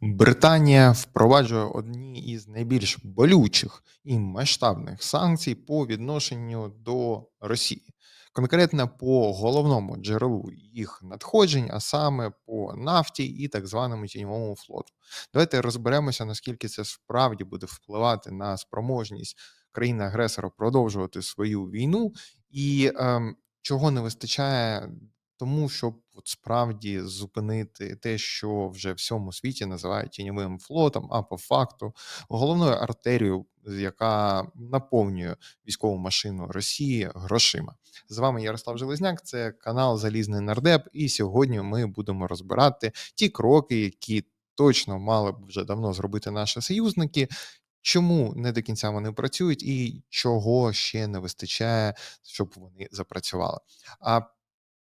Британія впроваджує одні із найбільш болючих і масштабних санкцій по відношенню до Росії, конкретно по головному джерелу їх надходжень, а саме по нафті і так званому тіньовому флоту. Давайте розберемося, наскільки це справді буде впливати на спроможність країни-агресора продовжувати свою війну, і ем, чого не вистачає тому, щоб от справді зупинити те, що вже в всьому світі називають тіньовим флотом, а по факту головною артерією, яка наповнює військову машину Росії грошима. З вами Ярослав Железняк, це канал Залізний Нардеп, і сьогодні ми будемо розбирати ті кроки, які точно мали б вже давно зробити наші союзники. Чому не до кінця вони працюють, і чого ще не вистачає, щоб вони запрацювали? А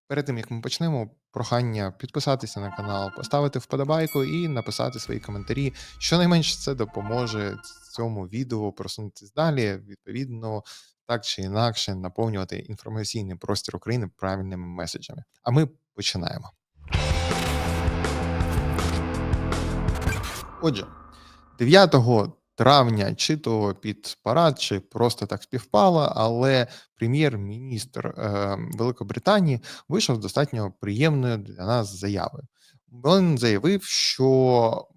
Перед тим як ми почнемо, прохання підписатися на канал, поставити вподобайку і написати свої коментарі. Щонайменше це допоможе цьому відео просунутися далі. Відповідно, так чи інакше наповнювати інформаційний простір України правильними меседжами. А ми починаємо. Отже, 9 травня, чи то під парад, чи просто так співпало, але прем'єр-міністр е, Великобританії вийшов з достатньо приємною для нас заявою. Він заявив, що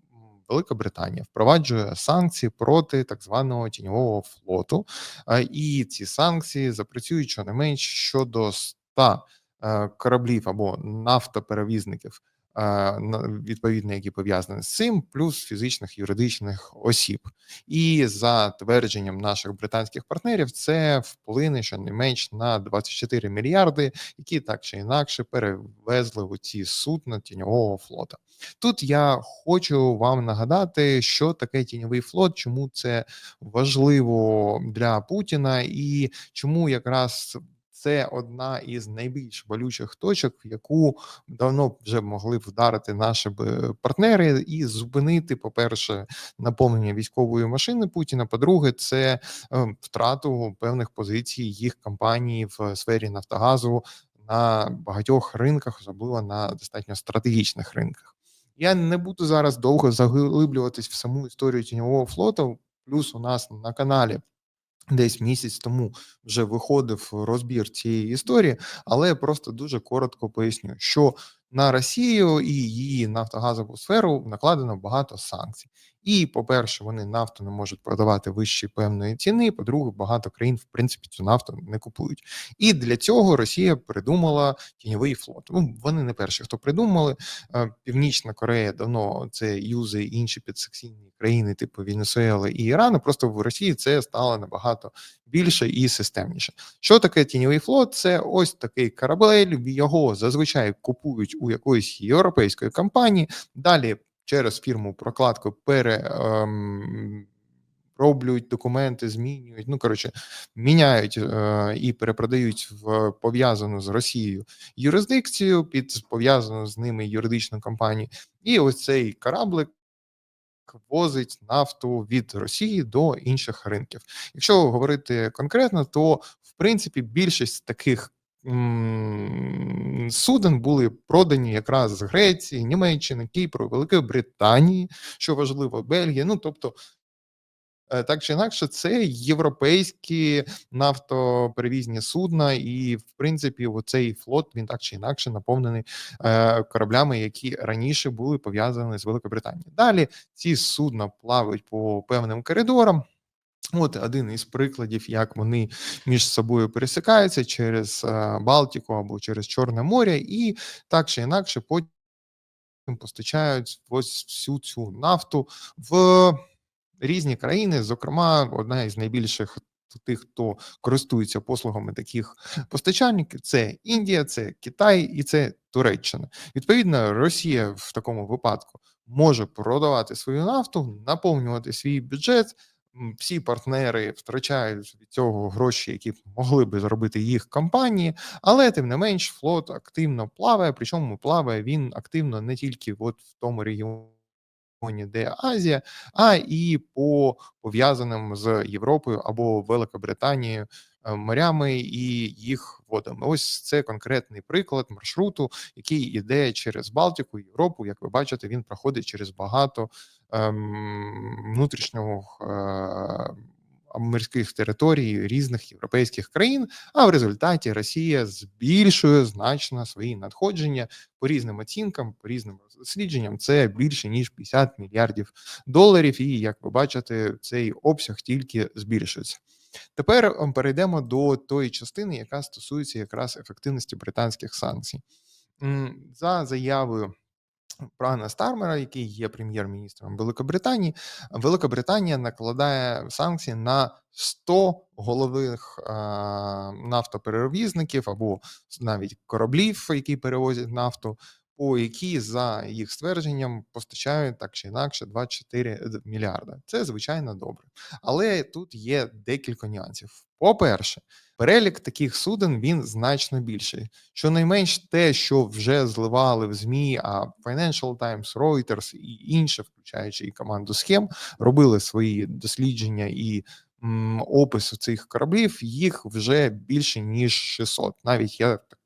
Велика Британія впроваджує санкції проти так званого тіньового флоту, е, і ці санкції запрацюють щонайменш щодо 100 е, кораблів або нафтоперевізників відповідно, які пов'язані з цим, плюс фізичних юридичних осіб. І за твердженням наших британських партнерів, це вплине щонайменш на 24 мільярди, які так чи інакше перевезли у ці судна тіньового флота. Тут я хочу вам нагадати, що таке тіньовий флот, чому це важливо для Путіна, і чому якраз це одна із найбільш болючих точок, в яку давно вже могли вдарити наші партнери, і зупинити, по-перше, наповнення військової машини Путіна. По-друге, це ем, втрату певних позицій їх компаній в сфері Нафтогазу на багатьох ринках, особливо на достатньо стратегічних ринках. Я не буду зараз довго заглиблюватись в саму історію тіньового флоту. Плюс у нас на каналі Десь місяць тому вже виходив розбір цієї історії, але я просто дуже коротко поясню, що на Росію і її нафтогазову сферу накладено багато санкцій. І, по-перше, вони нафту не можуть продавати вище певної ціни. По-друге, багато країн, в принципі, цю нафту не купують. І для цього Росія придумала тіньовий флот. Ну, вони не перші, хто придумали. Е, Північна Корея давно це юзи інші підсекційні країни, типу Венесуела і Ірану. Просто в Росії це стало набагато більше і системніше. Що таке тіньовий флот? Це ось такий корабель. Його зазвичай купують у якоїсь європейської компанії. Далі через фірму прокладку пере. Ем, Роблять документи, змінюють, ну коротше, міняють е, і перепродають в пов'язану з Росією юрисдикцію під пов'язану з ними юридичну компанію. І ось цей кораблик возить нафту від Росії до інших ринків. Якщо говорити конкретно, то в принципі більшість таких суден були продані якраз з Греції, Німеччини, Кіпру, Великої Британії, що важливо, Бельгії. Ну тобто, е, так чи інакше, це європейські нафтоперевізні судна, і в принципі, цей флот він так чи інакше наповнений е, кораблями, які раніше були пов'язані з Великою Британією. Далі ці судна плавають по певним коридорам. От один із прикладів, як вони між собою пересикаються через е, Балтику або через Чорне море, і так чи інакше потім постачають ось всю цю нафту в різні країни. Зокрема, одна із найбільших тих, хто користується послугами таких постачальників, це Індія, це Китай і це Туреччина. Відповідно, Росія в такому випадку може продавати свою нафту, наповнювати свій бюджет всі партнери втрачають від цього гроші, які могли би зробити їх компанії, але тим не менш флот активно плаває. Причому плаває він активно не тільки от в тому регіоні. Де Азія, а і по пов'язаним з Європою або Великобританією е, морями і їх водами. Ось це конкретний приклад маршруту, який іде через Балтику, Європу. Як ви бачите, він проходить через багато ем, внутрішнього. Е, морських територій різних європейських країн. А в результаті Росія збільшує значно свої надходження по різним оцінкам, по різним дослідженням. Це більше ніж 50 мільярдів доларів. І як ви бачите, цей обсяг тільки збільшується. Тепер ем, перейдемо до тої частини, яка стосується якраз ефективності британських санкцій. За заявою Прана Стармера, який є прем'єр-міністром Великобританії, Великобританія накладає санкції на 100 голових е, нафтоперевізників або навіть кораблів, які перевозять нафту, по які за їх ствердженням постачають так чи інакше 24 мільярда. Це звичайно добре, але тут є декілька нюансів. По перше, Перелік таких суден він значно більший. Щонайменш те, що вже зливали в ЗМІ, а Financial Times, Reuters і інше, включаючи і команду схем, робили свої дослідження і м, опис цих кораблів. Їх вже більше ніж 600. Навіть я так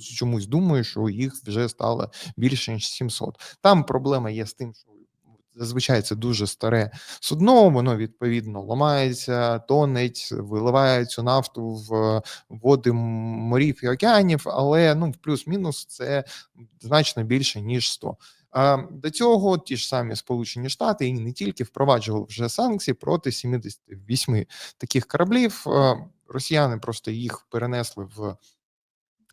чомусь думаю, що їх вже стало більше ніж 700. Там проблема є з тим, що Зазвичай це дуже старе судно, воно відповідно ламається, тонеть, виливає цю нафту в води морів і океанів, але ну плюс-мінус це значно більше ніж 100. А до цього ті ж самі Сполучені Штати і не тільки впроваджували вже санкції проти 78 таких кораблів. Росіяни просто їх перенесли в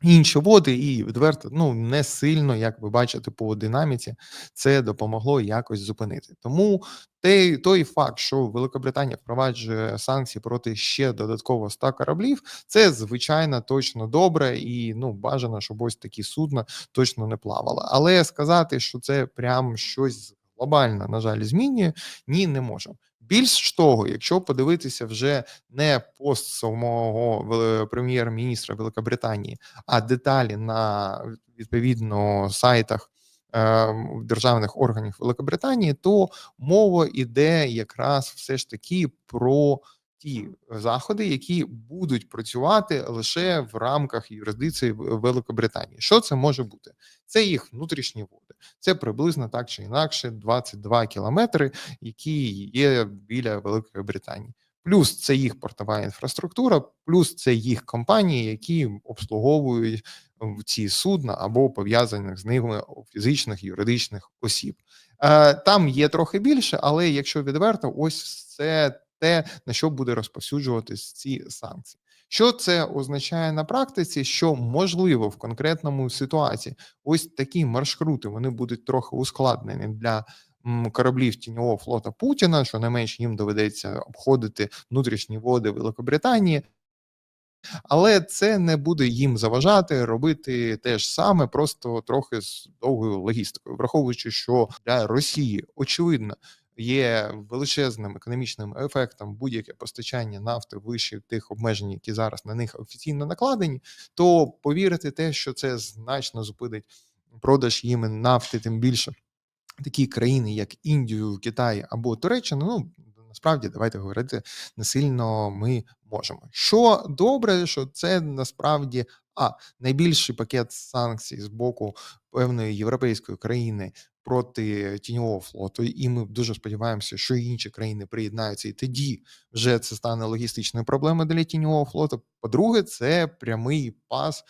інші води, і відверто ну не сильно, як ви бачите, по динаміці це допомогло якось зупинити. Тому той, той факт, що Великобританія впроваджує санкції проти ще додатково 100 кораблів, це звичайно точно добре, і ну бажано, щоб ось такі судна точно не плавали. Але сказати, що це прям щось глобально, на жаль, змінює, ні, не можемо. Більш того, якщо подивитися вже не пост самого прем'єр-міністра Великобританії, а деталі на відповідно сайтах е, державних органів Великобританії, то мова йде якраз все ж таки про ті заходи, які будуть працювати лише в рамках юрисдикції Великобританії. Що це може бути? Це їх внутрішні води, це приблизно так чи інакше 22 кілометри, які є біля Великої Британії. Плюс це їх портова інфраструктура, плюс це їх компанії, які обслуговують ці судна або пов'язаних з ними фізичних юридичних осіб. Е, там є трохи більше, але якщо відверто, ось це те, на що буде розповсюджуватись ці санкції. Що це означає на практиці? Що можливо в конкретному ситуації ось такі маршрути вони будуть трохи ускладнені для кораблів тіньового флота Путіна, що не менш їм доведеться обходити внутрішні води Великобританії. Але це не буде їм заважати робити те ж саме, просто трохи з довгою логістикою, враховуючи, що для Росії очевидно є величезним економічним ефектом будь-яке постачання нафти вище тих обмежень, які зараз на них офіційно накладені, то повірити те, що це значно зупинить продаж їм нафти, тим більше такі країни, як Індію, Китай або Туреччина, ну насправді давайте говорити не сильно ми можемо. Що добре, що це насправді а найбільший пакет санкцій з боку певної європейської країни проти тіньового флоту, і ми дуже сподіваємося, що інші країни приєднаються, і тоді вже це стане логістичною проблемою для тіньового флоту. По-друге, це прямий пас.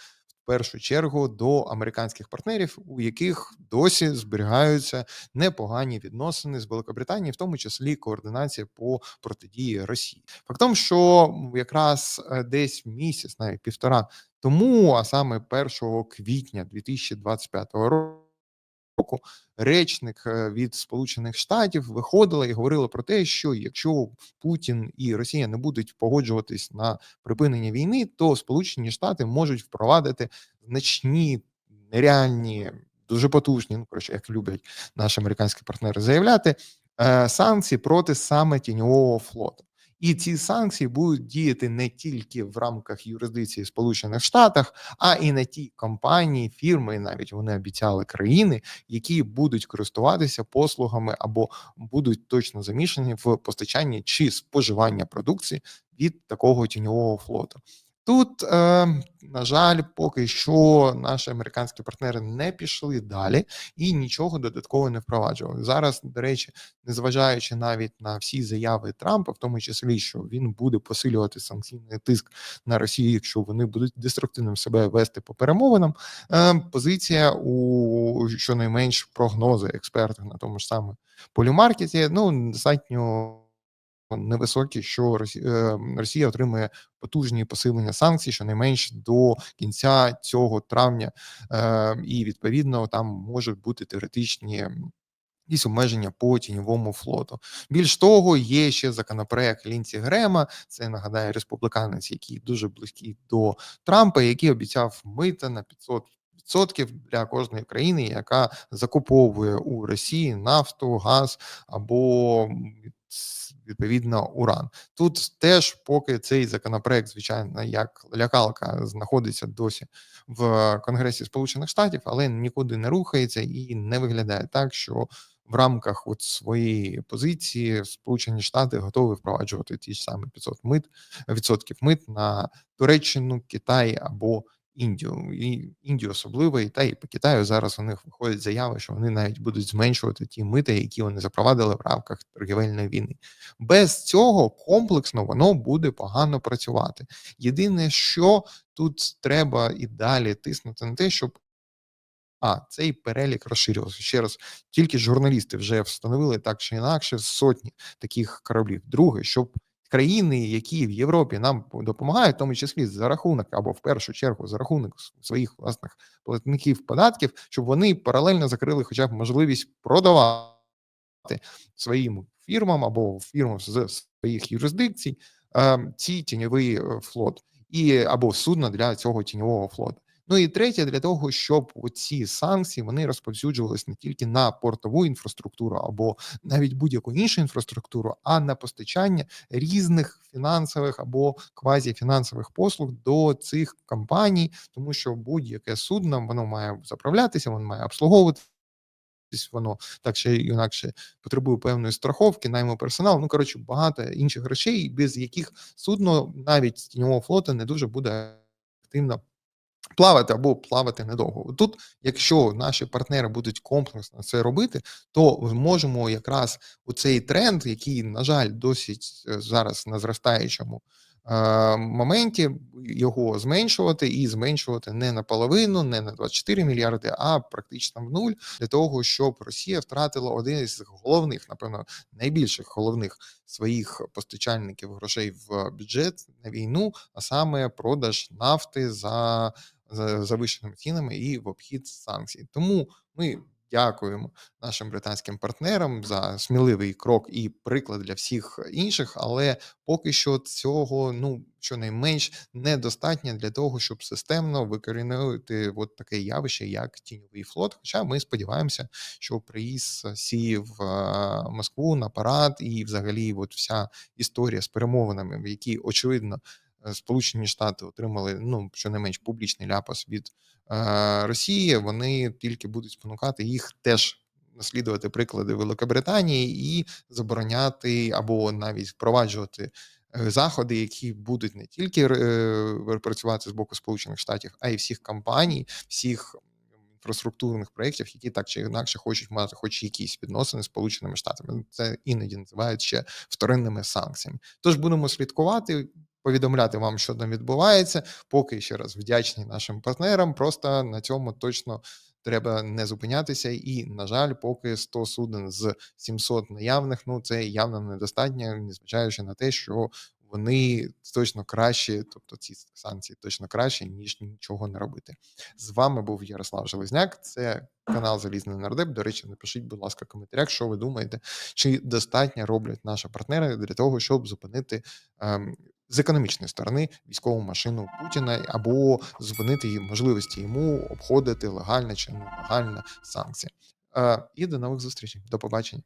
Першу чергу до американських партнерів, у яких досі зберігаються непогані відносини з Великобританією, в тому числі координація по протидії Росії. Фактом, що якраз е, десь місяць, навіть півтора тому, а саме 1 квітня 2025 року року речник е, від Сполучених Штатів виходила і говорила про те, що якщо Путін і Росія не будуть погоджуватись на припинення війни, то Сполучені Штати можуть впровадити значні нереальні, дуже потужні, ну коротше, як люблять наші американські партнери заявляти, е, санкції проти саме тіньового флоту. І ці санкції будуть діяти не тільки в рамках юрисдикції Сполучених Штатах, а і на ті компанії, фірми, навіть вони обіцяли країни, які будуть користуватися послугами або будуть точно замішані в постачанні чи споживання продукції від такого тіньового флоту. Тут, е, на жаль, поки що наші американські партнери не пішли далі і нічого додатково не впроваджували. Зараз, до речі, незважаючи навіть на всі заяви Трампа, в тому числі, що він буде посилювати санкційний тиск на Росію, якщо вони будуть деструктивним себе вести по перемовинам. Е, позиція у щонайменш прогнози експертів на тому ж саме полімаркеті, ну достатньо невисокі, що е, Росія отримує потужні посилення санкцій, щонайменш до кінця цього травня, е, і відповідно там можуть бути теоретичні. Якісь обмеження по тіньовому флоту. Більш того, є ще законопроект Лінці Грема. Це нагадаю республіканець, який дуже близький до Трампа, який обіцяв мита на 500 відсотків для кожної країни, яка закуповує у Росії нафту, газ або відповідно уран. Тут теж, поки цей законопроект, звичайно, як лякалка знаходиться досі в Конгресі Сполучених Штатів, але нікуди не рухається і не виглядає так, що в рамках от своєї позиції Сполучені Штати готові впроваджувати ті ж самі 500 мит відсотків мит на Туреччину, Китай або Індію. І Індію особливо, і та і по Китаю зараз у них виходять заяви, що вони навіть будуть зменшувати ті мити, які вони запровадили в рамках торгівельної війни. Без цього комплексно воно буде погано працювати. Єдине, що тут треба і далі тиснути на те, щоб а, цей перелік розширювався. Ще раз, тільки журналісти вже встановили так чи інакше сотні таких кораблів. Друге, щоб країни, які в Європі нам допомагають, в тому числі за рахунок або в першу чергу за рахунок своїх власних платників податків, щоб вони паралельно закрили хоча б можливість продавати своїм фірмам або фірмам з своїх юрисдикцій е, ці тіньовий е, флот і або судна для цього тіньового флоту. Ну і третє, для того, щоб ці санкції вони розповсюджувалися не тільки на портову інфраструктуру або навіть будь-яку іншу інфраструктуру, а на постачання різних фінансових або квазіфінансових послуг до цих компаній, тому що будь-яке судно воно має заправлятися, воно має обслуговувати. Воно так чи інакше потребує певної страховки, найму персоналу. Ну коротше, багато інших речей, без яких судно навіть тіньового флоту не дуже буде активно плавати або плавати недовго. Тут, якщо наші партнери будуть комплексно це робити, то ми можемо якраз у цей тренд, який, на жаль, досить е, зараз на зростаючому моменті, його зменшувати і зменшувати не наполовину, не на 24 мільярди, а практично в нуль для того, щоб Росія втратила один із головних, напевно, найбільших головних своїх постачальників грошей в бюджет на війну, а саме продаж нафти за за завищеними цінами і в обхід санкцій. Тому ми дякуємо нашим британським партнерам за сміливий крок і приклад для всіх інших, але поки що цього ну щонайменш недостатньо для того, щоб системно викорінити от таке явище, як тіньовий флот. Хоча ми сподіваємося, що приїзд Сі в е, Москву на парад і взагалі, от вся історія з перемовинами, в які очевидно Сполучені Штати отримали ну щонайменш публічний ляпас від е, Росії, вони тільки будуть спонукати їх теж наслідувати приклади Великобританії і забороняти або навіть впроваджувати е, заходи, які будуть не тільки е, працювати з боку Сполучених Штатів, а й всіх компаній, всіх інфраструктурних проєктів, які так чи інакше хочуть мати хоч якісь відносини з Сполученими Штатами. Це іноді називають ще вторинними санкціями. Тож будемо слідкувати. Повідомляти вам, що там відбувається, поки ще раз вдячні нашим партнерам. Просто на цьому точно треба не зупинятися. І, на жаль, поки 100 суден з 700 наявних, ну це явно недостатньо, незважаючи на те, що вони точно кращі, тобто ці санкції точно кращі, ніж нічого не робити. З вами був Ярослав Железняк. Це канал Залізний Нардеп. До речі, напишіть, будь ласка, в коментарях, що ви думаєте, чи достатньо роблять наші партнери для того, щоб зупинити. Ем, з економічної сторони військову машину Путіна або зупинити її можливості йому обходити легально чи нелегально санкції. Е, і до нових зустрічей. До побачення.